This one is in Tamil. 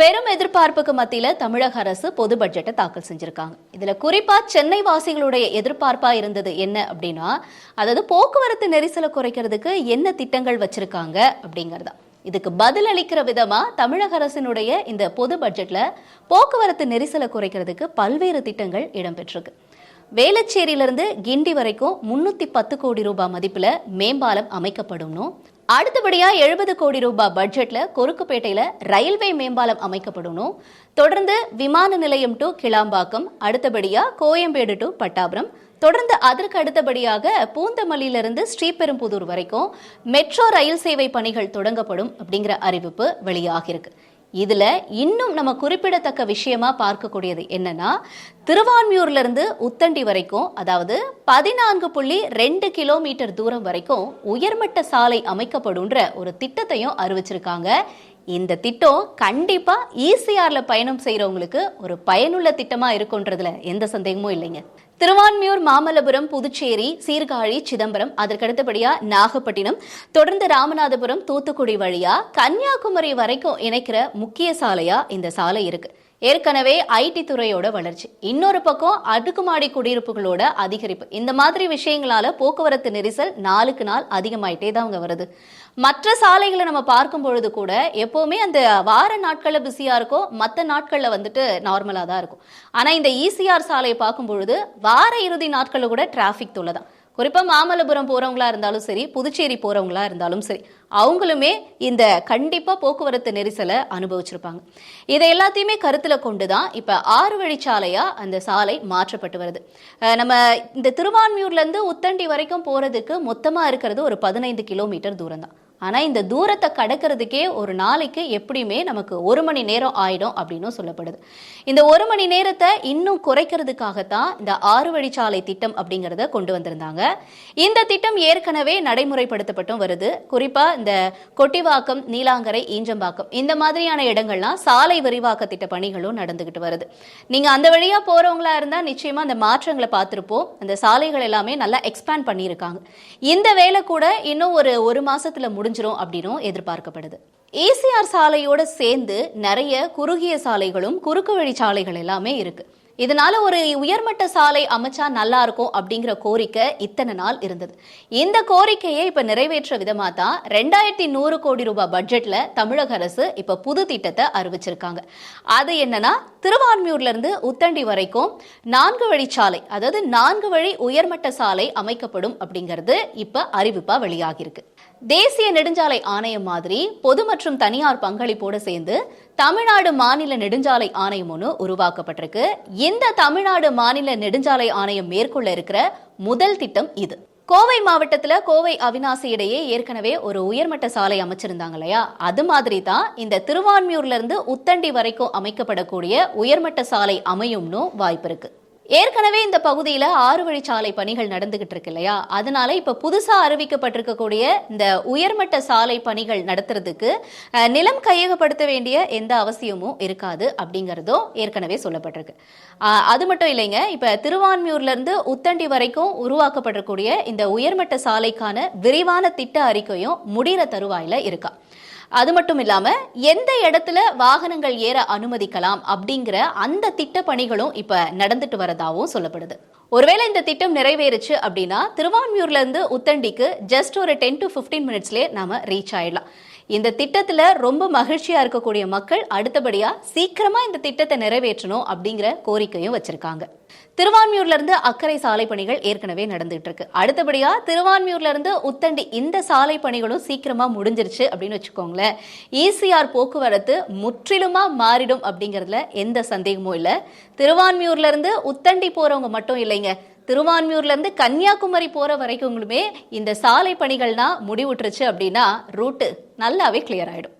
பெரும் எதிர்பார்ப்புக்கு மத்தியில தமிழக அரசு பொது பட்ஜெட்டை தாக்கல் செஞ்சிருக்காங்க. இதுல குறிப்பா சென்னை வாசிகளுடைய எதிர்பார்ப்பா இருந்தது என்ன அப்படின்னா அதாவது போக்குவரத்து நெரிசலை குறைக்கிறதுக்கு என்ன திட்டங்கள் வச்சிருக்காங்க அப்படிங்கறதா. இதுக்கு பதில் அளிக்கிற விதமா தமிழக அரசினுடைய இந்த பொது பட்ஜெட்ல போக்குவரத்து நெரிசலை குறைக்கிறதுக்கு பல்வேறு திட்டங்கள் இடம்பெற்றிருக்கு. வேளச்சேரியிலிருந்து கிண்டி வரைக்கும் முன்னூத்தி பத்து கோடி ரூபாய் மதிப்புல மேம்பாலம் அமைக்கப்படும்னும் அடுத்தபடியா எழுபது கோடி ரூபாய் பட்ஜெட்ல கொருக்குப்பேட்டையில ரயில்வே மேம்பாலம் அமைக்கப்படணும். தொடர்ந்து விமான நிலையம் டு கிளாம்பாக்கம் அடுத்தபடியா கோயம்பேடு டு பட்டாபுரம். தொடர்ந்து அதற்கு அடுத்தபடியாக பூந்தமல்லியிலிருந்து ஸ்ரீபெரும்புதூர் வரைக்கும் மெட்ரோ ரயில் சேவை பணிகள் தொடங்கப்படும் அப்படிங்கிற அறிவிப்பு வெளியாகியிருக்கு. இதில் இன்னும் நம்ம குறிப்பிடத்தக்க விஷயமா பார்க்கக்கூடியது என்னன்னா திருவான்மியூர்லேருந்து உத்தண்டி வரைக்கும் அதாவது பதினான்கு புள்ளி ரெண்டு கிலோமீட்டர் தூரம் வரைக்கும் உயர்மட்ட சாலை அமைக்கப்படும்ன்ற ஒரு திட்டத்தையும் அறிவிச்சிருக்காங்க. இந்த திட்டம் கண்டிப்பாக ஈசிஆரில் பயணம் செய்கிறவங்களுக்கு ஒரு பயனுள்ள திட்டமாக இருக்குன்றதுல எந்த சந்தேகமும் இல்லைங்க. திருவான்மியூர் மாமல்லபுரம் புதுச்சேரி சீர்காழி சிதம்பரம் அதற்கடுத்தபடியா நாகப்பட்டினம் தொடர்ந்து ராமநாதபுரம் தூத்துக்குடி வழியா கன்னியாகுமரி வரைக்கும் இணைக்கிற முக்கிய சாலையா இந்த சாலை இருக்கு. ஏற்கனவே ஐடி துறையோட வளர்ச்சி. இன்னொரு பக்கம் அடுக்குமாடி குடியிருப்புகளோட அதிகரிப்பு. இந்த மாதிரி விஷயங்களால போக்குவரத்து நெரிசல் நாளுக்கு நாள் அதிகமாயிட்டே தான் அங்க வருது. மற்ற சாலைகளை நம்ம பார்க்கும் பொழுது கூட எப்பவுமே அந்த வார நாட்கள்ல பிஸியா இருக்கும் மற்ற நாட்கள்ல வந்துட்டு நார்மலா தான் இருக்கும். ஆனா இந்த இசிஆர் சாலையை பார்க்கும் பொழுது வார இறுதி நாட்கள்ல கூட டிராஃபிக் தொல்லை தான் குறிப்பாக மாமல்லபுரம் போகிறவங்களா இருந்தாலும் சரி புதுச்சேரி போகிறவங்களா இருந்தாலும் சரி அவங்களுமே இந்த கண்டிப்பாக போக்குவரத்து நெரிசலை அனுபவிச்சிருப்பாங்க. இதை எல்லாத்தையுமே கருத்தில் கொண்டு தான் இப்போ ஆறு வழிச்சாலையாக அந்த சாலை மாற்றப்பட்டு வருது. நம்ம இந்த திருவான்மியூர்லேருந்து உத்தண்டி வரைக்கும் போகிறதுக்கு மொத்தமாக இருக்கிறது ஒரு பதினைந்து கிலோமீட்டர் தூரம் தான் ஆனால் இந்த தூரத்தை கடக்கிறதுக்கே ஒரு நாளைக்கு எப்படியுமே நமக்கு ஒரு மணி நேரம் ஆயிடும் அப்படின்னும் சொல்லப்படுது. இந்த ஒரு மணி நேரத்தை இன்னும் குறைக்கிறதுக்காகத்தான் இந்த ஆறு வழிச்சாலை திட்டம் அப்படிங்கிறத கொண்டு வந்திருந்தாங்க. இந்த திட்டம் ஏற்கனவே நடைமுறைப்படுத்தப்பட்டும் வருது. குறிப்பாக இந்த கொட்டிவாக்கம் நீலாங்கரை ஈஞ்சம்பாக்கம் இந்த மாதிரியான இடங்கள்லாம் சாலை விரிவாக்க திட்ட பணிகளும் நடந்துகிட்டு வருது. நீங்கள் அந்த வழியா போகிறவங்களா இருந்தால் நிச்சயமாக அந்த மாற்றங்களை பார்த்துருப்போம். அந்த சாலைகள் எல்லாமே நல்லா எக்ஸ்பேண்ட் பண்ணியிருக்காங்க. இந்த வேலை கூட இன்னும் ஒரு ஒரு மாசத்துல முடிஞ்சிடும் அப்படின்னும் எதிர்பார்க்கப்படுது. ஏசிஆர் சாலையோட சேர்ந்து நிறைய குறுகிய சாலைகளும் குறுக்கு வழி சாலைகள் எல்லாமே இருக்கு. இதனால ஒரு உயர்மட்ட சாலை அமைச்சா நல்லா இருக்கும் அப்படிங்கிற கோரிக்கை இத்தனை நாள் இருந்தது. இந்த கோரிக்கையை இப்ப நிறைவேற்ற விதமா தான் ரெண்டாயிரத்தி நூறு கோடி ரூபாய் பட்ஜெட்ல தமிழக அரசு இப்ப புது திட்டத்தை அறிவிச்சிருக்காங்க. அது என்னன்னா திருவான்மியூர்ல இருந்து உத்தண்டி வரைக்கும் நான்கு வழி சாலை அதாவது நான்கு வழி உயர்மட்ட சாலை அமைக்கப்படும் அப்படிங்கிறது இப்ப அறிவிப்பா வெளியாகிருக்கு தேசிய நெடுஞ்சாலை ஆணையம் மாதிரி பொது மற்றும் தனியார் பங்களிப்போடு சேர்ந்து தமிழ்நாடு மாநில நெடுஞ்சாலை ஆணையம் ஒன்று உருவாக்கப்பட்டிருக்கு. இந்த தமிழ்நாடு மாநில நெடுஞ்சாலை ஆணையம் மேற்கொள்ள இருக்கிற முதல் திட்டம் இது. கோவை மாவட்டத்தில் கோவை அவினாசி இடையே ஏற்கனவே ஒரு உயர்மட்ட சாலை அமைச்சிருந்தாங்க இல்லையா? அது மாதிரி தான் இந்த திருவான்மியூர்ல இருந்து உத்தண்டி வரைக்கும் அமைக்கப்படக்கூடிய உயர்மட்ட சாலை அமையும்னு வாய்ப்பு இருக்கு. ஏற்கனவே இந்த பகுதியில் ஆறு வழிச்சாலை பணிகள் நடந்துகிட்டு இருக்கு இல்லையா? அதனால இப்போ புதுசாக அறிவிக்கப்பட்டிருக்கக்கூடிய இந்த உயர்மட்ட சாலை பணிகள் நடத்துறதுக்கு நிலம் கையகப்படுத்த வேண்டிய எந்த அவசியமும் இருக்காது அப்படிங்கிறதும் ஏற்கனவே சொல்லப்பட்டிருக்கு. அது மட்டும் இல்லைங்க இப்போ திருவான்மியூர்லேருந்து உத்தண்டி வரைக்கும் உருவாக்கப்பட்டிருக்கூடிய இந்த உயர்மட்ட சாலைக்கான விரிவான திட்ட அறிக்கையும் முடிகிற தருவாயில இருக்கா. அது மட்டும் இல்லாம எந்த இடத்துல வாகனங்கள் ஏற அனுமதிக்கலாம் அப்படிங்கிற அந்த திட்ட பணிகளும் இப்ப நடந்துட்டு வரதாவும் சொல்லப்படுது. ஒருவேளை இந்த திட்டம் நிறைவேறுச்சு அப்படின்னா திருவான்மியூர்ல இருந்து உத்தண்டிக்கு ஜஸ்ட் ஒரு டென் டு 15 மினிட்ஸ்லயே நாம ரீச் ஆயிடலாம். இந்த திட்டத்துல ரொம்ப மகிழ்ச்சியா இருக்கக்கூடிய மக்கள் அடுத்தபடியா சீக்கிரமா இந்த திட்டத்தை நிறைவேற்றணும் அப்படிங்கிற கோரிக்கையும் வச்சிருக்காங்க. திருவான்மியூர்ல இருந்து அக்கறை சாலை பணிகள் ஏற்கனவே நடந்துட்டு இருக்கு. அடுத்தபடியா திருவான்மியூர்ல இருந்து உத்தண்டி இந்த சாலை பணிகளும் சீக்கிரமா முடிஞ்சிருச்சு அப்படின்னு வச்சுக்கோங்களேன். ஈசிஆர் போக்குவரத்து முற்றிலுமா மாறிடும் அப்படிங்கறதுல எந்த சந்தேகமும் இல்ல. திருவான்மியூர்ல இருந்து உத்தண்டி போறவங்க மட்டும் இல்லை இல்லைங்க திருவான்மியூர்ல இருந்து கன்னியாகுமரி போற வரைக்குங்களுமே இந்த சாலை பணிகள்னா முடிவுற்றுச்சு அப்படின்னா ரூட்டு நல்லாவே கிளியர் ஆயிடும்.